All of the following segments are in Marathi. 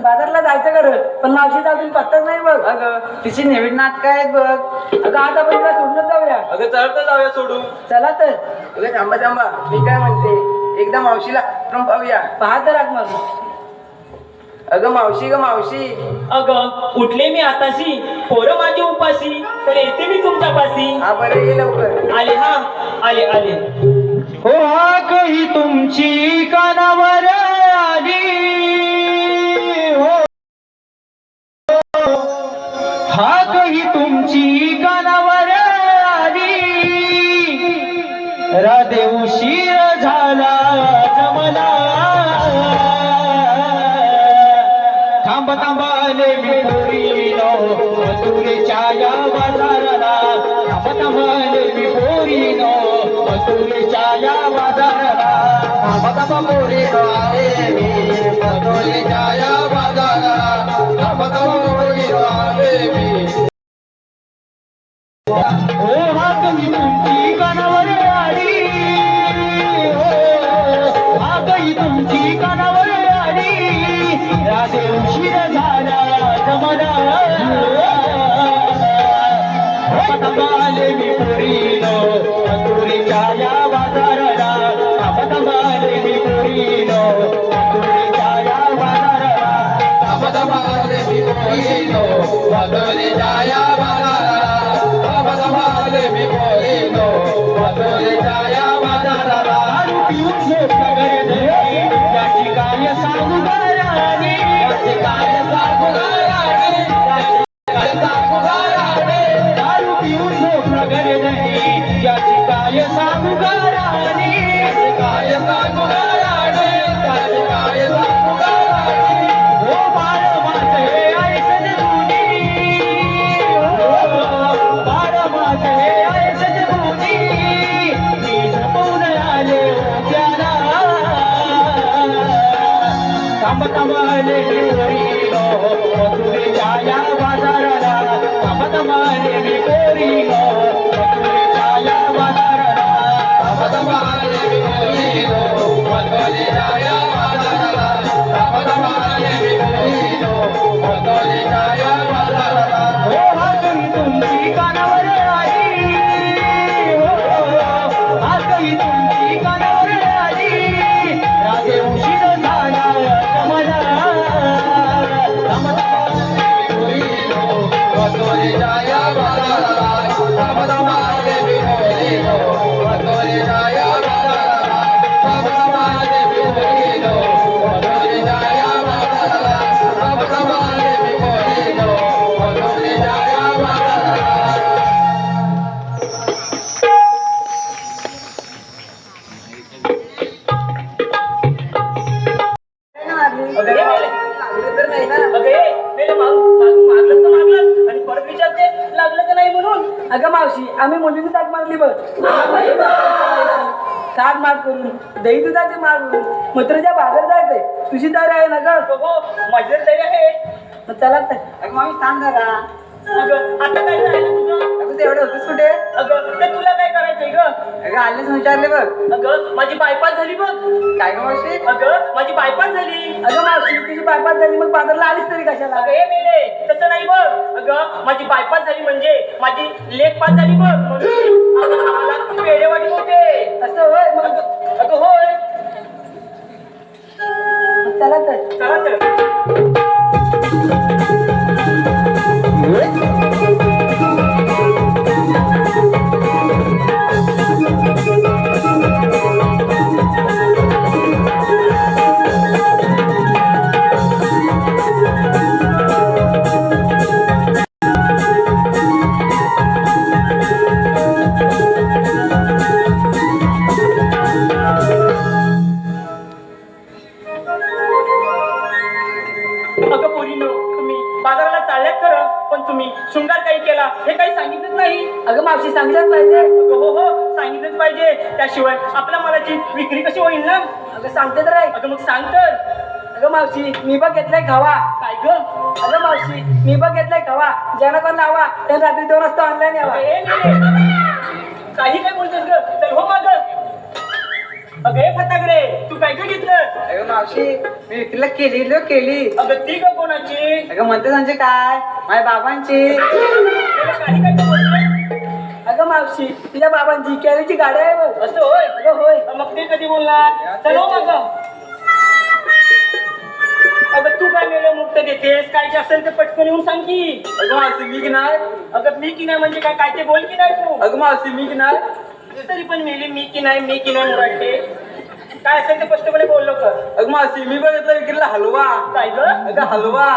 बाजारला जायचं कर पण मावशी अजून पत्ताच नाही बघ. अगं तिची नवीन नाटक आहेत बघ. अगं आता पण तिला सोडून जाऊया. अगं चढतं जाऊया सोडून. चला तर. अगं थांबा थांबा. मी काय म्हणते एकदा मावशीला आपण पाहूया. पहा तर राख मग. अगं मावशी ग मावशी. अगं उठले मी आताशी. पोरं माझी उपाशी तर येते मी तुमच्यापाशी. हा बरं ये लवकर. आले हा. आले आले. हो हाक ही तुमची कानावर. थांब थांब पोरीनो आले मी मथुरेच्या पुरीनो मथुरीच्या या बाजाराला थांब थांबाले मी पुरीनो थांब थांबाले मार करून दही दुधाचे मार करून मथुरेच्या बाजार जायचंय. तुझी तयारी आहे ना ग? हो माझी तरी आहे. मग चला तर. अगं मावशी थांब जरा. अगं आता काय झालं तुझं? अगं तेवढं होतंच कुठे? अगं ते तुला काय करायचंय ग? अगं आलेच विचारले बघ. अगं माझी बायपास झाली बघ. काय गं मावशी? अगं माझी बायपास झाली. अगं मावशी तुझी बायपास झाली मग बाजारला आलीस तरी कशाला? अगं हे मेले. तसं नाही बघ. अगं माझी बायपास झाली म्हणजे माझी लेख पास झाली बघ. म्हणून होते. असं होय मग? अगं होय. चला तर. चला तर. सांगते तर आहे. अगं मग सांग तर. अगं मावशी मी बघ घेतलाय खावा. काय ग? अगं मावशी मी बघ घेतलाय खावा. ज्यांना कोण लावा त्या रात्री दोन वाजता ऑनलाईन यावा. ए. काही काय बोलतोस ग? चल हो माग. अगं हे फटाकडे तू काय काय घेतलं? अगं मावशी मी विक्रीला केली लो केली. अगं ती का कोणाची? अगं म्हणते म्हणजे काय? माझ्या बाबांची. काही काय बोलतोय? अगं मावशी तुझ्या बाबांची कॅरीची गाडी आहे बघ. असं होय? अगं होय. मग ते कधी बोलणार? चल हो मग. अगं तू काय मेले मुक्त देतेस? काय जे असेल ते पटकन येऊन सांग की. अगं मावशी मी की नाही? अगं मी की नाही म्हणजे काय? काय ते बोल की नाही तू. अगं मावशी मी की नाही? तरी पण मेली मी की नाही मी की नाही मुराटे काय असेल ते स्पष्टपणे बोललो कर अगं मावशी मी बघितलं विक्रीला हलवा. काय ग? अगं हलवा.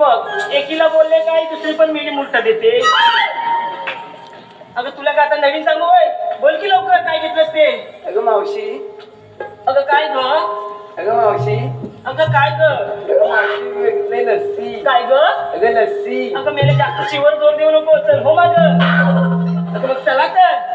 बघ एकीला बोलले काय दुसरी पण मेली मुर्त देते. अगं तुला काय आता नवीन सांगू होय? बोल की लवकर काय घेतलंस ते? अगं मावशी. अगं काय ग? अगं मावशी. अगं काय ग? अगं मावशी मी लस्सी. काय ग? अगं लस्सी. अगं मेले जास्त शिवर जोर देऊ नको चल हो माग. अगं मग चला तर.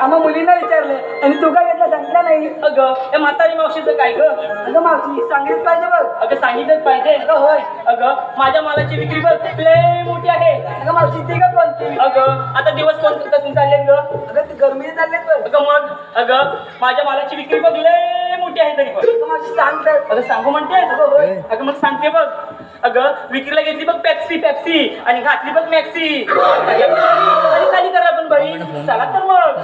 आम्हा मुलींना विचारलं आणि तू काय घेतलं सांगितलं नाही? अगं त्या म्हातारी मावशीचं काय ग? अगं मावशी सांगितलं पाहिजे बघ. अगं सांगितलंच पाहिजे. अगं होय. अगं माझ्या मालाची विक्री बघ लय मोठी आहे. अगं मावशी ती का कोणती? अगं आता दिवस कोण कसं चालले ग? अगं ती गरमी चालले बघ. अगं मग? अगं माझ्या मालाची विक्री बघ लय मोठी आहे तरी पण अगं मावशी सांग तर अगं सांगू म्हणते अगं होय. अगं मग सांगते बघ. अगं विक्रीला घेतली बघ पेप्सी पेप्सी आणि घातली बघ मॅक्सी आणि खाली करा पण बरी चला तर मग.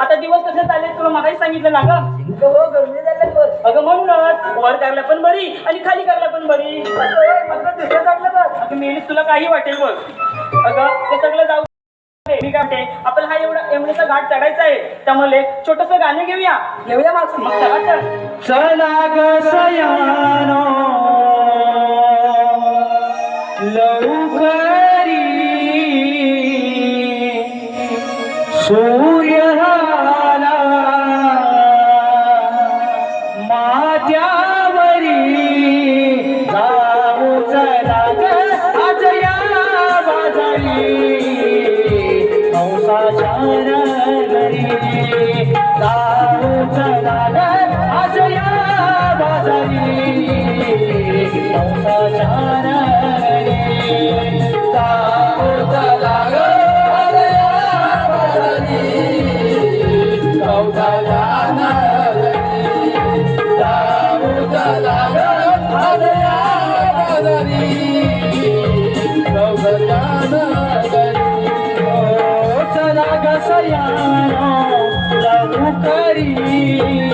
आता दिवस कसे चालले तुला मगाही सांगितलं ना ग? अगं हो गरमी बघ अगं म्हणूनच वर करायला पण बरी आणि खाली करायला पण बरी. दुसरं चांगलं बघ अगं तुला काही वाटेल बघ. अगं ते सगळं जाऊ दे. मी काय म्हणते आपल्याला हा एवढा एवढ्याचा घाट चढायचा आहे. त्यामुळे छोटस गाणं घेऊया. घेऊया मग चला तर. चला ग सयानो लवकरी सूर्य लवकरी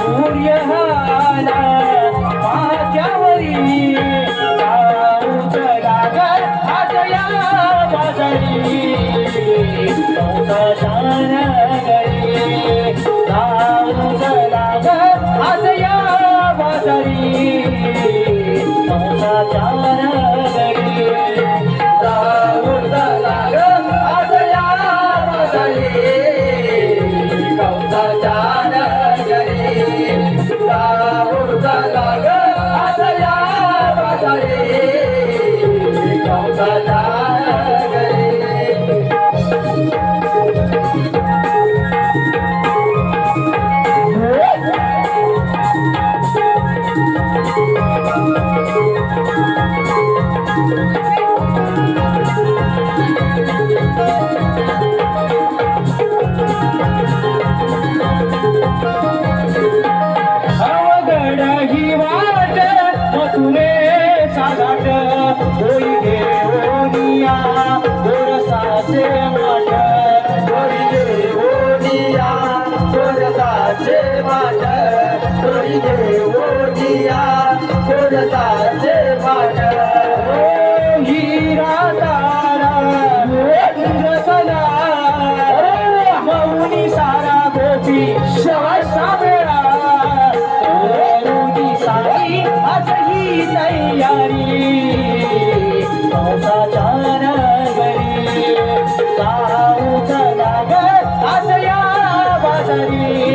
सूर्य तरी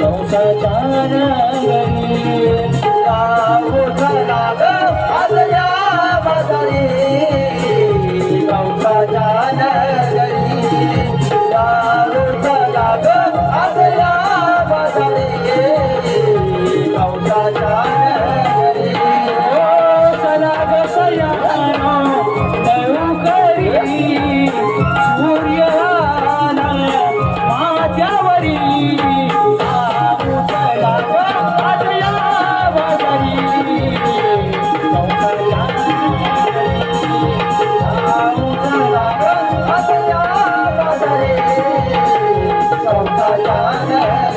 संसार सौखा